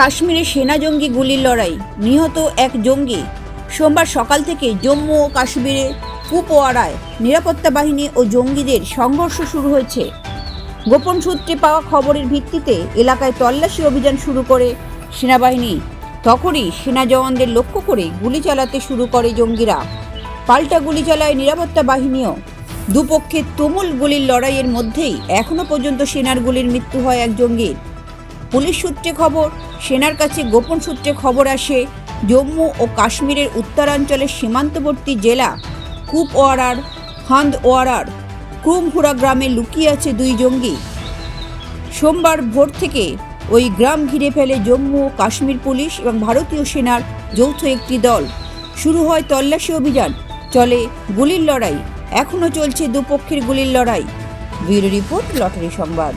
কাশ্মীরে সেনা জঙ্গি গুলির লড়াই। নিহত এক জঙ্গি সোমবার সকাল থেকে জম্মু ও কাশ্মীরে কুপওয়ারায় নিরাপত্তা বাহিনী ও জঙ্গিদের সংঘর্ষ শুরু হয়েছে। গোপন সূত্রে পাওয়া খবরের ভিত্তিতে এলাকায় তল্লাশি অভিযান শুরু করে সেনাবাহিনী। তখনই সেনা জওয়ানদের লক্ষ্য করে গুলি চালাতে শুরু করে জঙ্গিরা। পাল্টা গুলি চালায় নিরাপত্তা বাহিনীও। দুপক্ষের তুমুল গুলির লড়াইয়ের মধ্যেই এখনও পর্যন্ত সেনার গুলির মৃত্যু হয় এক জঙ্গির। পুলিশ সূত্রে খবর, সেনার কাছে গোপন সূত্রে খবর আসে, জম্মু ও কাশ্মীরের উত্তরাঞ্চলের সীমান্তবর্তী জেলা কুপওয়ারার, হান্দওয়ারার, ক্রুমহুরা গ্রামে লুকিয়ে আছে দুই জঙ্গি। সোমবার ভোর থেকে ওই গ্রাম ঘিরে ফেলে জম্মু ও কাশ্মীর পুলিশ এবং ভারতীয় সেনার যৌথ একটি দল। শুরু হয় তল্লাশি অভিযান, চলে গুলির লড়াই, এখনও চলছে দুপক্ষের গুলির লড়াই। ব্যুরো রিপোর্ট লটারি সংবাদ।